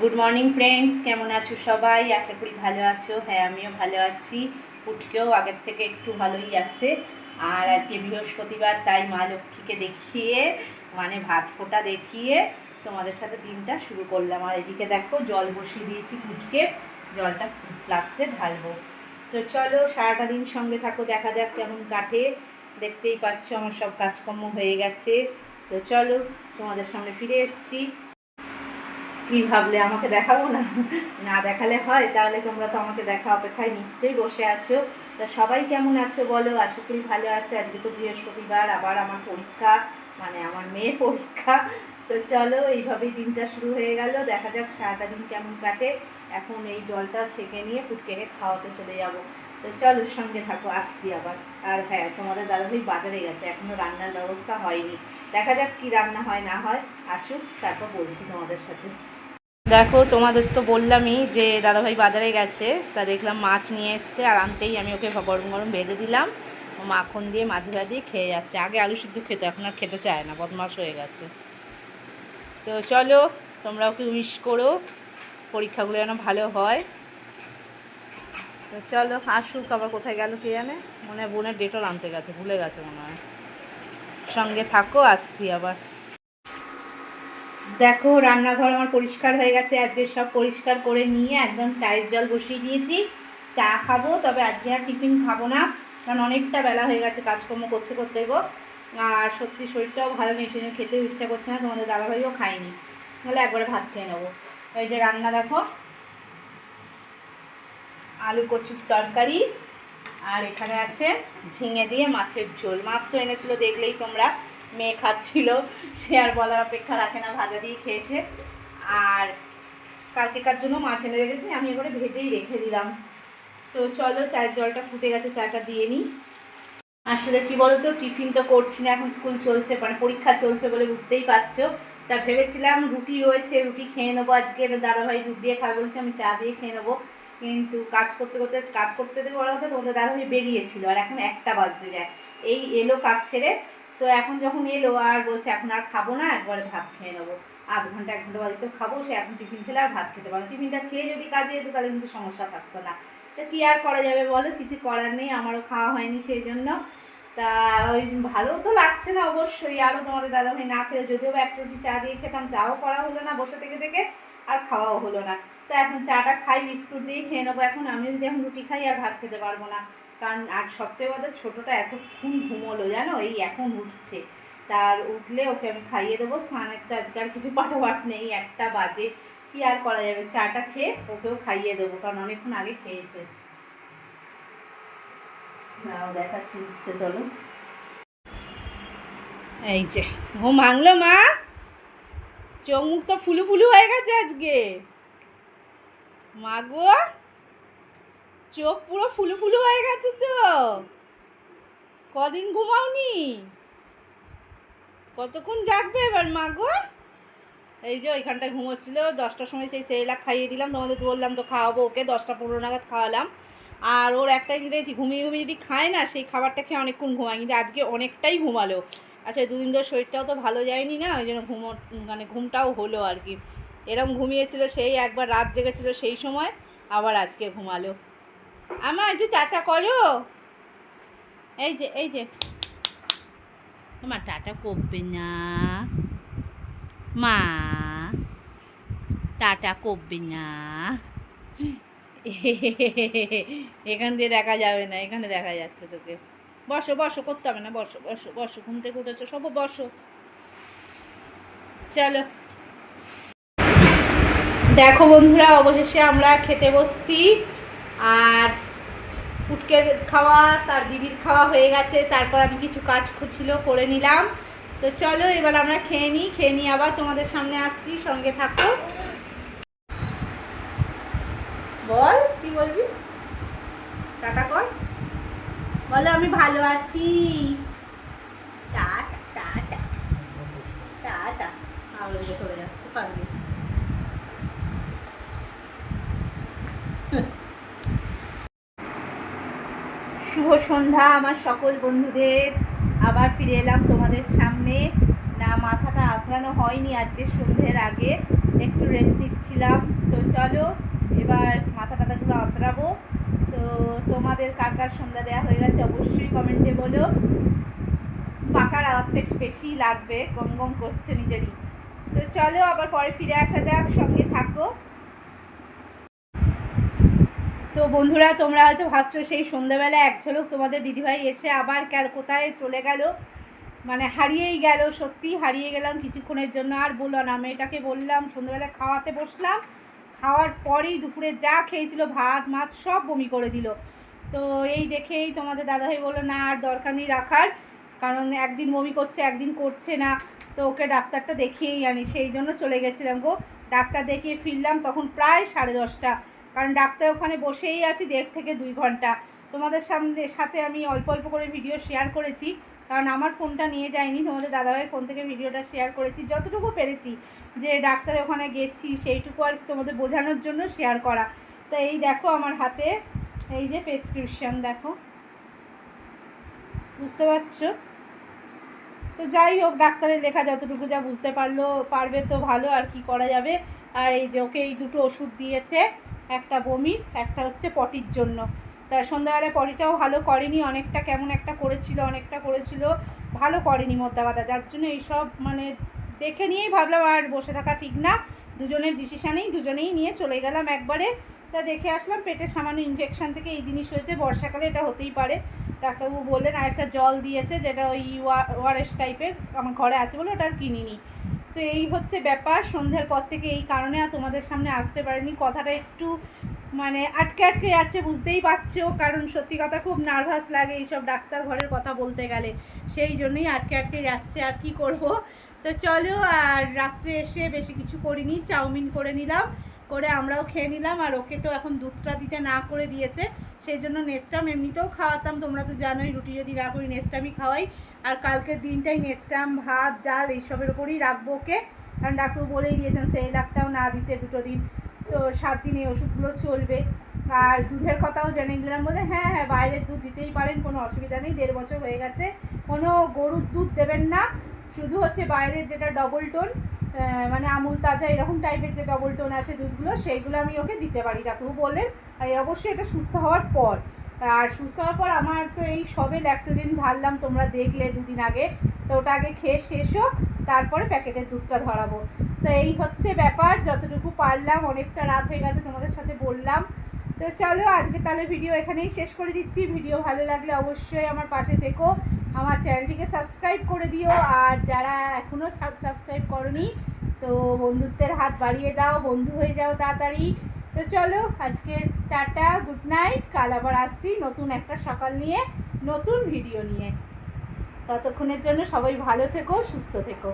Good morning friends কেমন আছো সবাই? আশা করি ভালো আছো। হ্যাঁ আমিও ভালো আছি। উঠকেও আগের থেকে একটু ভালোই আছে। আর আজকে বৃহস্পতিবার, তাই মা লক্ষ্মীকে দেখিয়ে মানে ভাত ফোঁটা দেখিয়ে তোমাদের সাথে দিনটা শুরু করলাম। আর এদিকে দেখো, জল বসিয়ে দিয়েছি কুটকে জলটা ফ্লাক্সে ঢালবো। তো চলো, সারাটা দিন সঙ্গে থাকো, দেখা যাক কেমন কাটে। দেখতেই পাচ্ছ, আমার সব কাজকর্ম হয়ে গেছে। তো চলো, তোমাদের সামনে ফিরে এসেছি। কি ভাবলে আমাকে দেখাবো না? না দেখালে হয়, তাহলে তোমরা তো আমাকে দেখা অপেক্ষায় নিশ্চয়ই বসে আছো। তা সবাই কেমন আছো বলো? আশা করি ভালো আছে। আজকে তো বৃহস্পতিবার, আবার আমার পরীক্ষা মানে আমার মেয়ে পরীক্ষা। তো চলো, এইভাবেই দিনটা শুরু হয়ে গেল। দেখা যাক সারাটা দিন কেমন কাটে। এখন এই জলটা ছেঁকে নিয়ে ফুটকেকে খাওয়াতে চলে যাব। তো চলো, সঙ্গে থাকো, আসছি আবার। আর হ্যাঁ তোমাদের দাদাভাই বাজারে গেছে। এখনও রান্নার ব্যবস্থা হয়নি। দেখা যাক কি রান্না হয়, না হয়। আসুক, তারপর বলছি তোমাদের সাথে। দেখো, তোমাদের তো বললামই যে দাদাভাই বাজারে গেছে, তা দেখলাম মাছ নিয়ে এসছে, আর আনতেই আমি ওকে গরম গরম ভেজে দিলাম। মাখন দিয়ে, মাছ ভাজা খেয়ে যাচ্ছে। আগে আলু সিদ্ধ খেত, এখন আর খেতে চায় না বদমাস হয়ে গেছে। তো চলো, তোমরা ওকে উইশ করো, পরীক্ষাগুলো যেন ভালো হয়। তো চলো, আসুক আবার কোথায় গেল কে জানে। মনে হয় বোনের ডেটল আনতে গেছে, ভুলে গেছে মনে হয়। সঙ্গে থাকো, আসছি আবার। দেখো, রান্নাঘর আমার পরিষ্কার হয়ে গেছে। আজকে সব পরিষ্কার করে নিয়ে একদম চায়ের জল বসিয়ে দিয়েছি। চা খাব, তবে আজকে আর টিফিন খাব না, কারণ অনেকটা বেলা হয়ে গেছে কাজকর্ম করতে করতে গো। আর সত্যি শরীরটাও ভালো নেই, সেজন্য খেতেও ইচ্ছা করছে না, তোমাদের দাদাভাইও খাইনি তাহলে একবারে ভাত খেয়ে নেব। এই যে রান্না দেখো, আলু কচুর তরকারি, আর এখানে আছে ঝিঙে দিয়ে মাছের ঝোল। মাছ তো এনেছিল, দেখলেই তোমরা। মেয়ে খাচ্ছিল, সে আর বলার অপেক্ষা রাখে না, ভাজা দিয়ে খেয়েছে। আর কালকেকার জন্য মাছ এনে রেখেছি, আমি এবারে ভেজেই রেখে দিলাম। তো চলো, চায়ের জলটা ফুটে গেছে, চাটা দিয়ে নিই। আসলে কি বলতো, টিফিন তো করছি না, এখন স্কুল চলছে মানে পরীক্ষা চলছে বলে বুঝতেই পারছ। তা ভেবেছিলাম রুটি রয়েছে, রুটি খেয়ে নেব আজকে দাদাভাই দুধ দিয়ে খাবে বলছে, আমি চা দিয়ে খেয়ে নেব। কিন্তু কাজ করতে করতে, কাজ করতে করতে বলার কথা, তোমাদের দাদাভাই বেরিয়েছিল, আর এখন একটা বাজতে যায়। এই এলো কাজ সেরে তো এখন যখন এলো আর বলছে, এখন আর খাব না, একবারে ভাত খেয়ে নেব। আধ ঘণ্টা, এক ঘণ্টা বাদে তো খাব, সে এখন টিফিন খেলে আর ভাত খেতে পারো টিফিনটা খেয়ে যদি কাজে যেত তাহলে কিন্তু সমস্যা থাকতো না। তা কী আর করা যাবে বলো? কিছু করার নেই, আমারও খাওয়া হয়নি সেই জন্য তা ওই ভালো তো লাগছে না অবশ্যই। আরও তোমাদের দাদাভাই না খেলে যদিও বা এক রুটি চা দিয়ে খেতাম, চাও করা হলো না বসে থেকে থেকে, আর খাওয়াও হলো না। তা এখন চাটা খাই, বিস্কুট দিয়ে খেয়ে নেব। এখন আমিও যদি এখন রুটি খাই আর ভাত খেতে পারব না। কারণ আর সপ্তাহে বাদে ছোটোটা এতক্ষণ ঘুমোলো, জানো? এই এখন উঠছে। তার উঠলে ওকে আমি খাইয়ে দেবো। স্নানের তো আজকে আর কিছু পাঠাপাট নেই, একটা বাজে। কি আর করা যাবে? চাটা খেয়ে ওকেও খাইয়ে দেবো, কারণ অনেকক্ষণ আগে খেয়েছে। দেখাচ্ছি উঠছে, চলো। এই যে, ঘুম ভাঙলো মা? চোখ মুখ তো ফুলু ফুলু হয়ে গেছে আজকে। মা গো? চোখ পুরো ফুলু ফুলু হয়ে গেছে তো। কদিন ঘুমাওনি? কতক্ষণ জাগবে এবার মা গো? এই যে ওইখানটায় ঘুমোচ্ছিল, দশটার সময় সেই সেরেলাক খাইয়ে দিলাম, তোমাদের বললাম তো খাওয়াবো ওকে, দশটা পনেরো নাগাদ খাওয়ালাম। আর ওর একটাই দেখছি, ঘুমিয়ে ঘুমিয়ে যদি খায় না, সেই খাবারটা খেয়ে অনেকক্ষণ ঘুমায়, কিন্তু আজকে অনেকটাই ঘুমালো। আসলে দুদিন ধরে শরীরটাও তো ভালো যায়নি না, ওই জন্য ঘুমো মানে ঘুমটাও হলো আর কি। এরম ঘুমিয়েছিল, সেই একবার রাত জেগেছিল সেই সময়, আবার আজকে ঘুমালো। আমার একটু টাটা করো। এই যে এই যে। তোমার টাটা করবে না। মা, টাটা করবে না। এখান দিয়ে দেখা যাবে না, এখানে দেখা যাচ্ছে তোকে। বসো বসো, করতে হবে না, বসো বসো বসো। ঘুম থেকে উঠেছো, সব বসো। চলো। দেখো বন্ধুরা, অবশেষে আমরা খেতে বসছি। আর পুটকে খাওয়া, তার দিদির খাওয়া হয়ে গেছে, তারপর আমি কিছু কাজ ছিল, করে নিলাম। তো চলো, এবার আমরা খেয়ে নিই, খেয়ে নিয়ে আবার তোমাদের সামনে আসছি, সঙ্গে থাকো। বল, কি বলবি? টাটা কর। বলো, আমি ভালো আছি। Tata tata. টাটা। চলে যাচ্ছে পারবি সন্ধ্যা, আমার সকল বন্ধুদের। আবার ফিরে এলাম তোমাদের সামনে। না, মাথাটা আঁচড়ানো হয়নি আজকে সন্ধ্যের আগে। একটু রেস্ট নিচ্ছিলাম। তো চলো, এবার মাথা টাথাগুলো আঁচড়াবো তো তোমাদের কার কার সন্ধ্যা দেওয়া হয়ে গেছে অবশ্যই কমেন্টে বলো। পাখার আওয়াজটা একটু বেশিই লাগবে, গম গম করছে নিজেরই। তো চলো, আবার পরে ফিরে আসা যাক। সঙ্গে থাকো। বন্ধুরা, তোমরা হয়তো ভাবছ সেই সন্ধ্যাবেলা এক ঝলক তোমাদের দিদিভাই এসে আবার কার কোথায় চলে গেল? মানে হারিয়েই গেল সত্যি হারিয়ে গেলাম কিছুক্ষণের জন্য। আর বলল না মেয়েটাকে বললাম, সন্ধ্যাবেলা খাওয়াতে বসলাম। খাওয়ার পরেই দুপুরে যা খেয়েছিল, ভাত, মাছ, সব বমি করে দিল। তো এই দেখেই তোমাদের দাদাভাই বলল, না, আর দরকার নেই রাখার। কারণ একদিন বমি করছে, একদিন করছে না। তো ওকে ডাক্তারটা দেখিয়েই আনি। সেই জন্য চলে গেছিলাম গো। ডাক্তার দেখিয়ে ফিরলাম তখন প্রায় সাড়ে দশটা। কারণ ডাক্তার ওখানে বসেই আছি দেড় থেকে দুই ঘণ্টা। তোমাদের সামনে, সাথে আমি অল্প অল্প করে ভিডিও শেয়ার করেছি। কারণ আমার ফোনটা নিয়ে যাইনি তোমাদের দাদাভাইয়ের ফোন থেকে ভিডিওটা শেয়ার করেছি। যতটুকু পেরেছি যে ডাক্তার ওখানে গেছি, সেইটুকু আর তোমাদের বোঝানোর জন্য শেয়ার করা। তো এই দেখো আমার হাতে, এই যে প্রেসক্রিপশন দেখো। বুঝতে পারছ? তো যাই হোক, ডাক্তারের লেখা যতটুকু যা বুঝতে পারল, পারবে তো ভালো, আর কি করা যাবে। আর এই যে ওকে এই দুটো ওষুধ দিয়েছে একটা বমির, একটা হচ্ছে পটির জন্য। তা সন্ধ্যাবেলায় পটিটাও ভালো করেনি, অনেকটা কেমন একটা করেছিল, অনেকটা করেছিল, ভালো করেনি মোদ্দা কথা যার জন্য এইসব মানে দেখে নিয়েই ভাবলাম আর বসে থাকা ঠিক না। দুজনের ডিসিশানেই, দুজনেই নিয়ে চলে গেলাম একবারে। তা দেখে আসলাম পেটে সামান্য ইনফেকশান থেকে এই জিনিস হয়েছে, বর্ষাকালে এটা হতেই পারে। ডাক্তারবাবু বললেন আর একটা জল দিয়েছে, যেটা ওই ওয়ারেস টাইপের আমার ঘরে আছে বলে ওটা আর কিনিনি। তো এই হচ্ছে ব্যাপার। সন্ধ্যার পর থেকে এই কারণে আর তোমাদের সামনে আসতে পারিনি। কথাটা একটু মানে আটকে আটকে যাচ্ছে, বুঝতেই পারছ। কারণ সত্যি কথা খুব নার্ভাস লাগে এইসব ডাক্তার ঘরের কথা বলতে গেলে। সেই জন্যই আটকে আটকে যাচ্ছে। আর কি করব? তো চলো, আর রাত্রে এসে বেশি কিছু করিনি। চাউমিন করে নিলাম, করে আমরাও খেয়ে নিলাম। আর ওকে তো এখন দুধটা দিতে না করে দিয়েছে। সেই জন্য নেস্টাম এমনিতেও খাওয়াতাম, তোমরা তো জানোই, রুটি যদি না করি নেস্টামই খাওয়াই। আর কালকের দিনটাই নেস্টাম, ভাত, ডাল, এইসবের ওপরই রাখব ওকে। কারণ ডাক্তার বলেই দিয়েছেন সেই লাখটাও না দিতে দুটো দিন। তো সাত দিন এই ওষুধগুলো চলবে। আর দুধের কথাও জেনে নিলাম বলে হ্যাঁ হ্যাঁ বাইরের দুধ দিতেই পারেন, কোনো অসুবিধা নেই, দেড় বছর হয়ে গেছে। কোনো গরুর দুধ দেবেন না, শুধু হচ্ছে বাইরের যেটা ডবল টোন মানে আমুল তাজা এরকম টাইপের যে ডবল টোন আছে দুধগুলো, সেইগুলো আমি ওকে দিতে পারি। ডাক্তারবাবু বললেন, আর অবশ্যই এটা সুস্থ হওয়ার পর। আর সুস্থ হওয়ার পর আমার তো এই সবে ল্যাক্টোজেন ঢাললাম, তোমরা দেখলে দুদিন আগে। তো ওটা আগে খেয়ে শেষ হোক, তারপরে প্যাকেটের দুধটা ধরাবো। তো এই হচ্ছে ব্যাপার, যতটুকু পারলাম, অনেকটা রাত হয়ে গেছে তোমাদের সাথে বললাম। তো চলো, আজকে তাহলে ভিডিও এখানেই শেষ করে দিচ্ছি। ভিডিও ভালো লাগলে অবশ্যই আমার পাশে থেকো। আমার চ্যানেলটিকে সাবস্ক্রাইব করে দিও। আর যারা এখনও সাবস্ক্রাইব করনি, তো বন্ধুত্বের হাত বাড়িয়ে দাও, বন্ধু হয়ে যাও তাড়াতাড়ি। তো চলো, আজকে টাটা, গুড নাইট। কাল আবার আসছি নতুন একটা সকাল নিয়ে, নতুন ভিডিও নিয়ে। ততক্ষণের জন্য সবাই ভালো থেকো, সুস্থ থেকো।